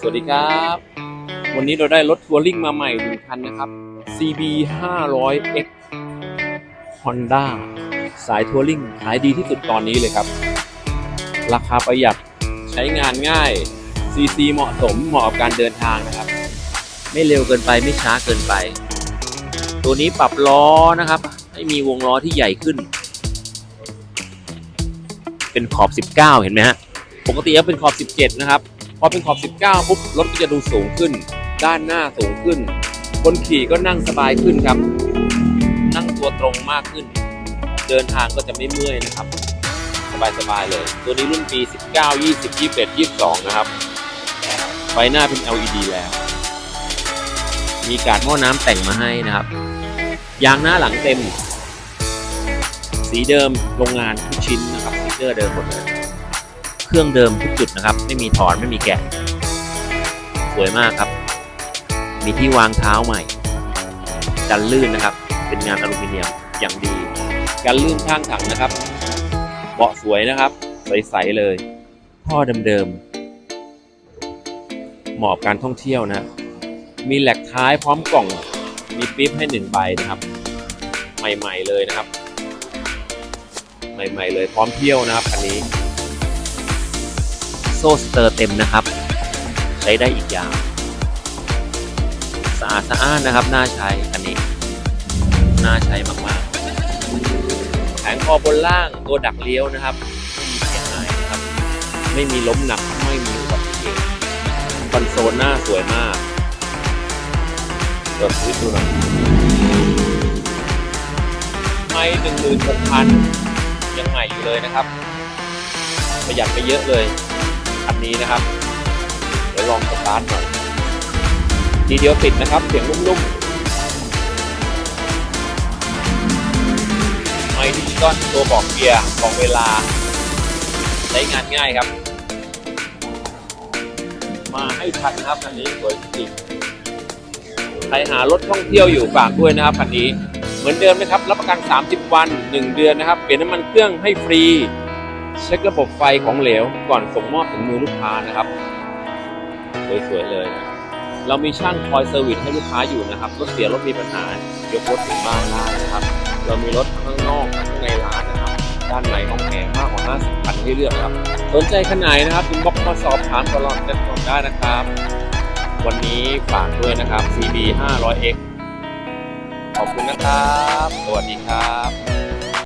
สวัสดีครับ วันนี้เราได้รถทัวริงมาใหม่หนึ่งคันนะครับ CB 500X Honda สายทัวริงขายดีที่สุดตอนนี้เลยครับ ราคาประหยัดใช้งานง่าย CC เหมาะสมเหมาะกับการเดินทางนะครับ ไม่เร็วเกินไปไม่ช้าเกินไป ตัวนี้ปรับล้อนะครับ ให้มีวงล้อที่ใหญ่ขึ้น เป็นขอบ 19 เห็นไหมฮะปกติแล้วเป็นขอบ 17 นะครับ พอเป็นขอบ 19 ปุ๊บรถก็จะดูสูงขึ้น ด้านหน้าสูงขึ้น คนขี่ก็นั่งสบายขึ้นครับ นั่งตัวตรงมากขึ้น เดินทางก็จะไม่เมื่อยนะครับ สบายๆเลย ตัวนี้รุ่นปี 19 20 21 22 นะครับ ไฟหน้าเป็น LED แล้ว มีการดหม้อน้ำแต่งมาให้นะครับ ยางหน้าหลังเต็ม สีเดิมโรงงานทุกชิ้นนะครับสติ๊กเกอร์เดิมหมดเลย เครื่องเดิมทุกจุดนะครับ ไม่มีถอนไม่มีแกะ สวยมากครับ มีที่วางเท้าใหม่ กันลื่นนะครับ เป็นงานอลูมิเนียมอย่างดี กันลื่นข้างถังนะครับ เบาะสวยนะครับ ใสๆเลย ท่อเดิมๆเหมาะกับการท่องเที่ยวนะ มีแหลกท้ายพร้อมกล่อง มีปิ๊บให้หนึ่งใบนะครับ ใหม่ๆเลยนะครับ ใหม่ๆเลยพร้อมเที่ยวนะครับคันนี้ โซ่สเตอร์เต็มนะครับ ใช้ได้อีกยาวสะอาดสะอ้านนะครับ น่าใช้อันนี้ น่าใช้มากๆแผงคอบนล่างตัวดักเลี้ยวนะครับไม่มีเสียหายนะครับ ไม่มีล้มหนักไม่มีอุบัติเหตุคอนโซลหน้าสวยมากเปิดสวิตช์ดูหน่อยไม่หนึ่งหมื่นหกพันยังใหม่อยู่เลยนะครับ ประหยัดไปเยอะเลย คันนี้นะครับ เดี๋ยวลองสตาร์ทหน่อยทีเดียวติดนะครับ เสียงนุ่มๆไมค์ดิจิตอลตัวบอกเกียร์บอกเวลา ใช้งานง่ายครับ มาให้ทันนะครับคันนี้สวยจริงใครหารถท่องเที่ยวอยู่ฝากด้วยนะครับคันนี้ เหมือนเดิมนะครับ รับประกัน 30 วัน 1 เดือนนะครับ เปลี่ยนน้ำมันเครื่องให้ฟรี เช็คระบบไฟของเหลวก่อนส่งมอบถึงมือลูกค้านะครับสวยๆเลยนะเรามีช่างคอยเซอร์วิสให้ลูกค้าอยู่นะครับรถเสียรถมีปัญหายกรถถึงบ้านได้นะครับ เรามีรถข้างนอกข้างในร้านนะครับ ด้านในห้องแอร์มากกว่า 50คันให้เลือกครับ สนใจขนาดนะครับอินบ็อกซ์มาสอบถามตลอดกันก่อนได้นะครับ วันนี้ฝากด้วยนะครับ CB 500X ขอบคุณนะครับ สวัสดีครับ